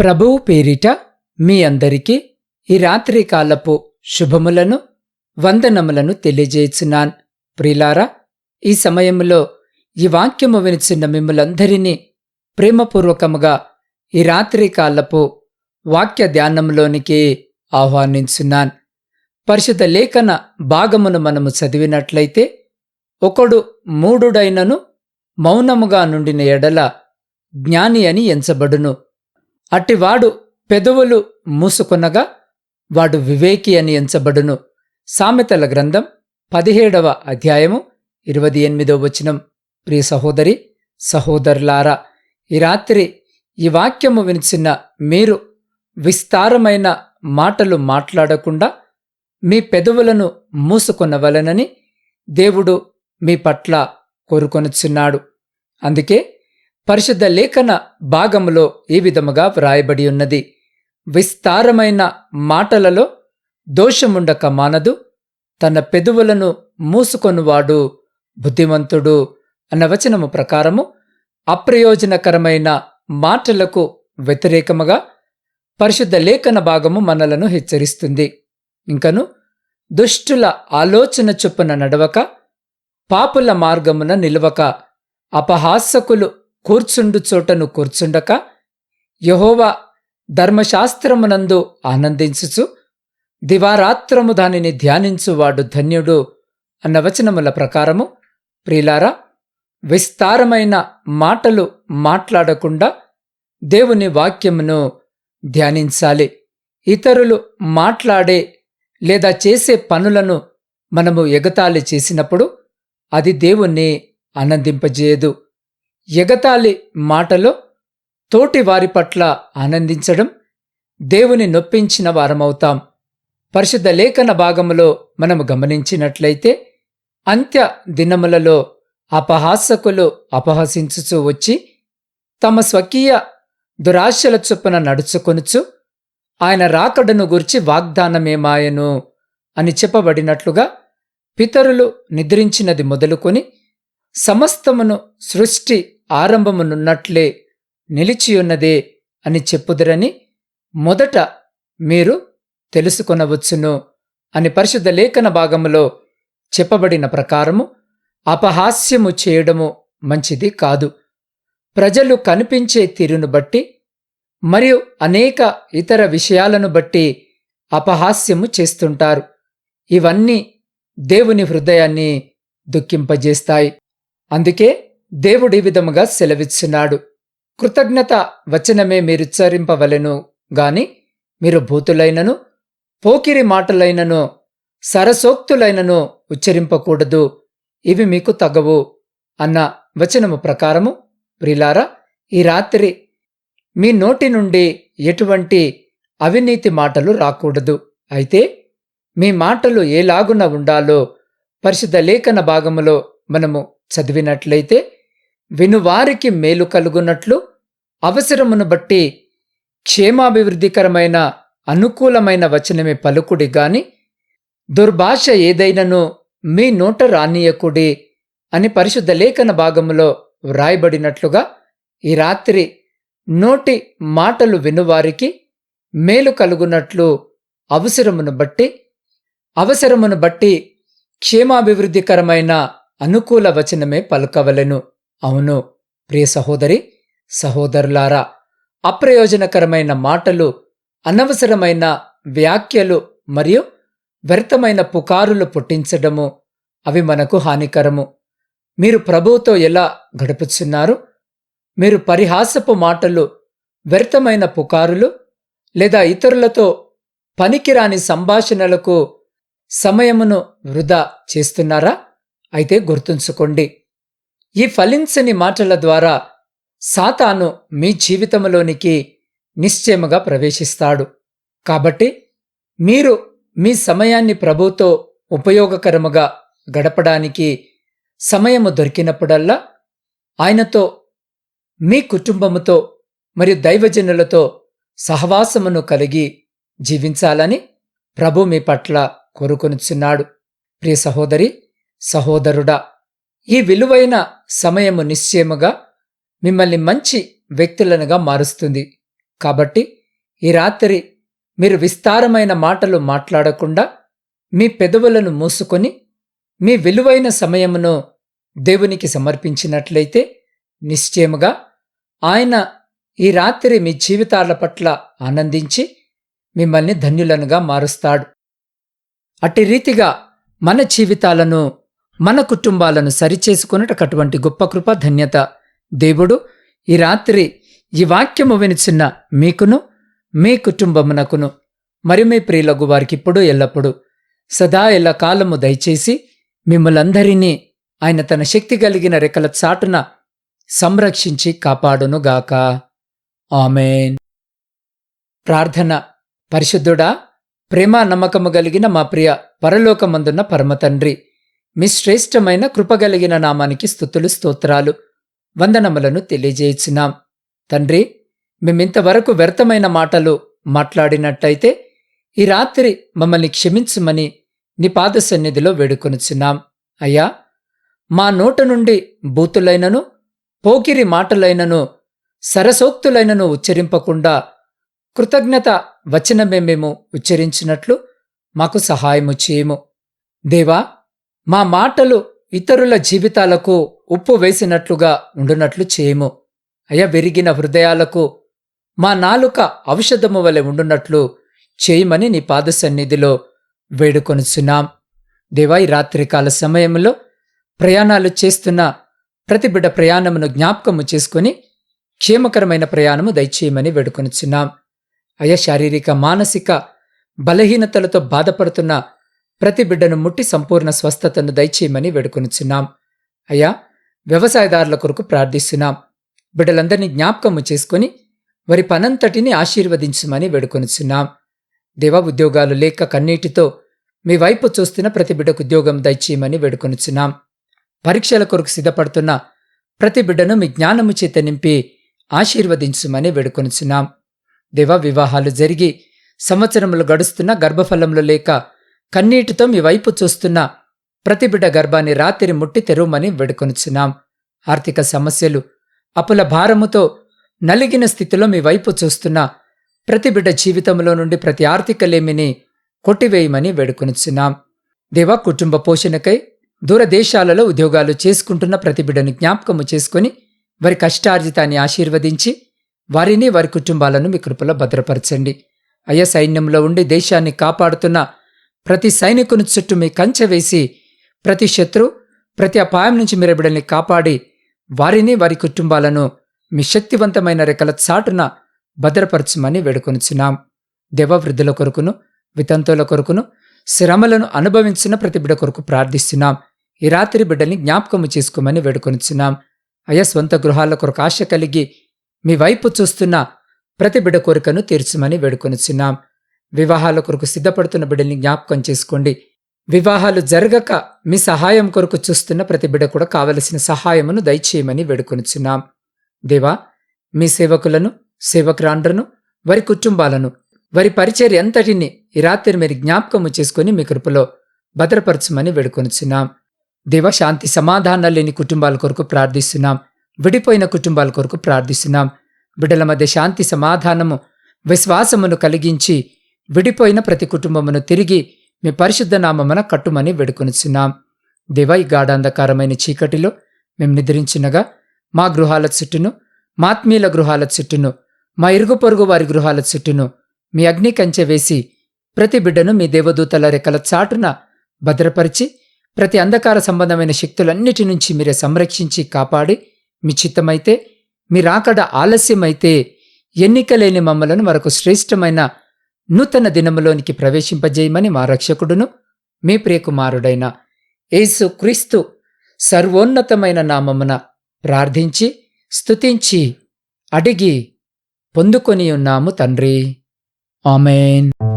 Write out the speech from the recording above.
ప్రభువు పేరిట మీ అందరికీ ఈ రాత్రి కాలపు శుభములను వందనములను తెలియజేయుచున్నాన్ ప్రిలారా ఈ సమయంలో ఈ వాక్యము వినిచిన మిమ్మలందరినీ ప్రేమపూర్వకముగా ఈ రాత్రి కాలపు వాక్య ధ్యానంలోనికి ఆహ్వానించున్నాన్ పరిశుద్ధ లేఖన భాగమును మనము చదివినట్లయితే ఒకడు మూడుడైనను మౌనముగా నుండిన ఎడల జ్ఞాని అని ఎంచబడును. అట్టివాడు పెదవులు మూసుకొనగా వాడు వివేకి అని ఎంచబడును. సామెతల గ్రంథం పదిహేడవ అధ్యాయము ఇరవై ఎనిమిదవ వచనం. ప్రియ సహోదరి సహోదరులారా ఈ రాత్రి ఈ వాక్యము వినిచిన మీరు విస్తారమైన మాటలు మాట్లాడకుండా మీ పెదవులను మూసుకొనవలనని దేవుడు మీ పట్ల కోరుకొనుచున్నాడు. అందుకే పరిశుద్ధ లేఖన భాగములో ఈ విధముగా వ్రాయబడి ఉన్నది. విస్తారమైన మాటలలో దోషముండక మానదు. తన పెదువులను మూసుకొనువాడు బుద్ధిమంతుడు అన్న వచనము ప్రకారము అప్రయోజనకరమైన మాటలకు వ్యతిరేకముగా పరిశుద్ధ లేఖన భాగము మనలను హెచ్చరిస్తుంది. ఇంకను దుష్టుల ఆలోచన చొప్పున నడవక పాపుల మార్గమున నిలవక అపహాసకులు కూర్చుండు చోటను కూర్చుండక యహోవా ధర్మశాస్త్రమునందు ఆనందించుచు దివారాత్రము దానిని ధ్యానించువాడు ధన్యుడు అన్న వచనముల ప్రకారము ప్రిలారా విస్తారమైన మాటలు మాట్లాడకుండా దేవుని వాక్యమును ధ్యానించాలి. ఇతరులు మాట్లాడే లేదా చేసే పనులను మనము ఎగతాళి చేసినప్పుడు అది దేవుణ్ణి ఆనందింపజేయదు. ఎగతాళి మాటలో తోటి వారి పట్ల ఆనందించడం దేవుని నొప్పించిన వారమవుతాం. పరిశుద్ధ లేఖన భాగములో మనము గమనించినట్లయితే అంత్య దినములలో అపహాసకులు అపహసించుచూ వచ్చి తమ స్వకీయ దురాశల చొప్పున నడుచుకొనుచు ఆయన రాకడను గురించి వాగ్దానమేమాయను అని చెప్పబడినట్లుగా పితరులు నిద్రించినది మొదలుకొని సమస్తమును సృష్టి ఆరంభమునున్నట్లే నిలిచియున్నదే అని చెప్పుదురని మొదట మీరు తెలుసుకొనవచ్చును అని పరిశుద్ధ లేఖన భాగములో చెప్పబడిన ప్రకారము అపహాస్యము చేయడము మంచిది కాదు. ప్రజలు కనిపించే తీరును బట్టి మరియు అనేక ఇతర విషయాలను బట్టి అపహాస్యము చేస్తుంటారు. ఇవన్నీ దేవుని హృదయాన్ని దుఃఖింపజేస్తాయి. అందుకే దేవుడి విధముగా సెలవిచ్చున్నాడు కృతజ్ఞత వచనమే మీరుచ్చరింపవలెను గాని మీరు భూతులైనను పోకిరి మాటలైనను సరసోక్తులైనను ఉచ్చరింపకూడదు. ఇవి మీకు తగవు అన్న వచనము ప్రకారము ప్రిలారా ఈ రాత్రి మీ నోటి నుండి ఎటువంటి అవినీతి మాటలు రాకూడదు. అయితే మీ మాటలు ఏలాగున ఉండాలో పరిశుద్ధ లేఖన భాగములో మనము చదివినట్లయితే వినువారికి మేలు కలుగునట్లు అవసరమును బట్టి క్షేమాభివృద్ధికరమైన అనుకూలమైన వచనమే పలుకుడి గాని దుర్భాష ఏదైనను మీ నోట రానియకుడి అని పరిశుద్ధ లేఖన భాగములో వ్రాయబడినట్లుగా ఈ రాత్రి నోటి మాటలు వినువారికి మేలు కలుగునట్లు అవసరమును బట్టి అవసరమును బట్టి క్షేమాభివృద్ధికరమైన అనుకూల వచనమే పలుకవలెను. అవును ప్రియ సహోదరి సహోదరులారా అప్రయోజనకరమైన మాటలు అనవసరమైన వ్యాఖ్యలు మరియు వ్యర్థమైన పుకారులు పుట్టించడము అవి మనకు హానికరము. మీరు ప్రభువుతో ఎలా గడుపుచున్నారు? మీరు పరిహాసపు మాటలు వ్యర్థమైన పుకారులు లేదా ఇతరులతో పనికిరాని సంభాషణలకు సమయమును వృధా చేస్తున్నారా? అయితే గుర్తుంచుకోండి ఈ ఫలించని మాటల ద్వారా సాతాను మీ జీవితంలోనికి నిశ్చయముగా ప్రవేశిస్తాడు. కాబట్టి మీరు మీ సమయాన్ని ప్రభుతో ఉపయోగకరముగా గడపడానికి సమయము దొరికినప్పుడల్లా ఆయనతో మీ కుటుంబముతో మరియు దైవజనులతో సహవాసమును కలిగి జీవించాలని ప్రభు మీ పట్ల కోరుకొనుచున్నాడు. ప్రియ సహోదరి సహోదరుడా ఈ విలువైన సమయము నిశ్చయముగా మిమ్మల్ని మంచి వ్యక్తులనుగా మారుస్తుంది. కాబట్టి ఈ రాత్రి మీరు విస్తారమైన మాటలు మాట్లాడకుండా మీ పెదవులను మూసుకొని మీ విలువైన సమయమును దేవునికి సమర్పించినట్లయితే నిశ్చయముగా ఆయన ఈ రాత్రి మీ జీవితాల పట్ల ఆనందించి మిమ్మల్ని ధన్యులనుగా మారుస్తాడు. అట్టి రీతిగా మన జీవితాలను మన కుటుంబాలను సరిచేసుకున్నట్టు అటువంటి గొప్ప కృప ధన్యత. దేవుడు ఈ రాత్రి ఈ వాక్యము వినిచిన్న మీకును మీ కుటుంబమునకును మరి మీ ప్రియులకు వారికి ఇప్పుడు ఎల్లప్పుడూ సదా ఎల్ల కాలము దయచేసి మిమ్మలందరినీ ఆయన తన శక్తి కలిగిన రెక్కల చాటున సంరక్షించి కాపాడునుగాక. ఆమెన్. ప్రార్థన పరిశుద్ధుడా ప్రేమ నమ్మకము కలిగిన మా ప్రియ పరలోకమందున్న పరమతండ్రి మీ శ్రేష్టమైన కృపగలిగిన నామానికి స్థుతులు స్తోత్రాలు వందనములను తెలియజేయుచున్నాం. తండ్రి మేమింతవరకు వ్యర్థమైన మాటలు మాట్లాడినట్టయితే ఈ రాత్రి మమ్మల్ని క్షమించమని నీ పాద సన్నిధిలో వేడుకొనుచున్నాం. అయ్యా మా నోట నుండి బూతులైనను పోకిరి మాటలైనను సరసోక్తులైనను ఉచ్చరింపకుండా కృతజ్ఞత వచనమే మేము ఉచ్చరించినట్లు మాకు సహాయము చేయము. దేవా మా మాటలు ఇతరుల జీవితాలకు ఉప్పు వేసినట్లుగా ఉండునట్లు చేయము. అయ విరిగిన హృదయాలకు మా నాలుక ఔషధము వలె ఉండునట్లు చేయమని నీ పాద సన్నిధిలో వేడుకొనుచున్నాం. దేవా ఈ రాత్రికాల సమయంలో ప్రయాణాలు చేస్తున్న ప్రతి బిడ్డ ప్రయాణమును జ్ఞాపకము చేసుకుని క్షేమకరమైన ప్రయాణము దయచేయమని వేడుకొనుచున్నాం. అయ శారీరక మానసిక బలహీనతలతో బాధపడుతున్న ప్రతి బిడ్డను ముట్టి సంపూర్ణ స్వస్థతను దయచేయమని వేడుకొనుచున్నాం. అయ్యా వ్యవసాయదారుల కొరకు ప్రార్థిస్తున్నాం. బిడ్డలందరినీ జ్ఞాపకము చేసుకుని వారి పనంతటిని ఆశీర్వదించమని వేడుకొనుచున్నాం. దేవ ఉద్యోగాలు లేక కన్నీటితో మీ వైపు చూస్తున్న ప్రతి బిడ్డకు ఉద్యోగం దయచేయమని వేడుకొనుచున్నాం. పరీక్షల కొరకు సిద్ధపడుతున్న ప్రతి బిడ్డను మీ జ్ఞానము చేత నింపి ఆశీర్వదించమని వేడుకొనుచున్నాం. దేవ వివాహాలు జరిగి సంవత్సరములు గడుస్తున్న గర్భఫలంలో లేక కన్నీటితో మీ వైపు చూస్తున్న ప్రతి బిడ్డ గర్భాన్ని రాత్రి ముట్టి తెరవమని వేడుకొనుచున్నాం. ఆర్థిక సమస్యలు అప్పుల భారముతో నలిగిన స్థితిలో మీ వైపు చూస్తున్న ప్రతి బిడ్డ జీవితంలో నుండి ప్రతి ఆర్థిక లేమిని కొట్టివేయమని వేడుకొనుచున్నాం. దేవా కుటుంబ పోషణకై దూరదేశాలలో ఉద్యోగాలు చేసుకుంటున్న ప్రతి బిడ్డను జ్ఞాపకము చేసుకుని వారి కష్టార్జితాన్ని ఆశీర్వదించి వారిని వారి కుటుంబాలను మీ కృపలో భద్రపరచండి. అయ్య సైన్యంలో ఉండి దేశాన్ని కాపాడుతున్న ప్రతి సైనికుని చుట్టూ మీ కంచె వేసి ప్రతి శత్రు ప్రతి అపాయం నుంచి మీరు బిడ్డల్ని కాపాడి వారిని వారి కుటుంబాలను మీ శక్తివంతమైన రెక్కల చాటున భద్రపరచమని వేడుకొనిచున్నాం. దేవవృద్ధుల కొరకును వితంతుల కొరకును శ్రమలను అనుభవించిన ప్రతి బిడ్డ కొరకు ప్రార్థిస్తున్నాం. ఈ రాత్రి బిడ్డల్ని జ్ఞాపకము చేసుకోమని వేడుకొనిచున్నాం. అయ్యా స్వంత గృహాల కొరకు ఆశ కలిగి మీ వైపు చూస్తున్న ప్రతి బిడ్డ కోరికను తీర్చమని వేడుకొనిచున్నాం. వివాహాల కొరకు సిద్ధపడుతున్న బిడ్డల్ని జ్ఞాపకం చేసుకోండి. వివాహాలు జరగక మీ సహాయం కొరకు చూస్తున్న ప్రతి బిడ్డ కూడా కావలసిన సహాయమును దయచేయమని వేడుకొనుచున్నాం. దేవా మీ సేవకులను సేవకురాండ్రను వారి కుటుంబాలను వారి పరిచర్య ఎంతటిని ఈ రాత్రి మీరు జ్ఞాపకము చేసుకుని మీ కృపలో భద్రపరచమని వేడుకొనుచున్నాం. దేవ శాంతి సమాధానాలు లేని కుటుంబాల కొరకు ప్రార్థిస్తున్నాం. విడిపోయిన కుటుంబాల కొరకు ప్రార్థిస్తున్నాం. బిడ్డల మధ్య శాంతి సమాధానము విశ్వాసమును కలిగించి విడిపోయిన ప్రతి కుటుంబమును తిరిగి మీ పరిశుద్ధ నామమున కట్టుమని వేడుకొనిచున్నాం. దేవ ఈ గాఢాంధకారమైన చీకటిలో మేము నిద్రించినగా మా గృహాల చుట్టూను మాత్మీయుల గృహాల చుట్టూను మా ఇరుగు పొరుగు వారి గృహాల చుట్టూను మీ అగ్ని కంచె వేసి ప్రతి బిడ్డను మీ దేవదూతల రెక్కల చాటున భద్రపరిచి ప్రతి అంధకార సంబంధమైన శక్తులన్నిటి నుంచి మీరే సంరక్షించి కాపాడి మీ చిత్తమైతే మీ రాకడ ఆలస్యమైతే ఎన్నికలేని మమ్మలను మరొక శ్రేష్టమైన నూతన దినములోనికి ప్రవేశింపజేయమని మా రక్షకుడును మీ ప్రియకుమారుడైన యేసు క్రీస్తు సర్వోన్నతమైన నామమున ప్రార్థించి స్తుతించి అడిగి పొందుకొని ఉన్నాము తండ్రి. ఆమెన్.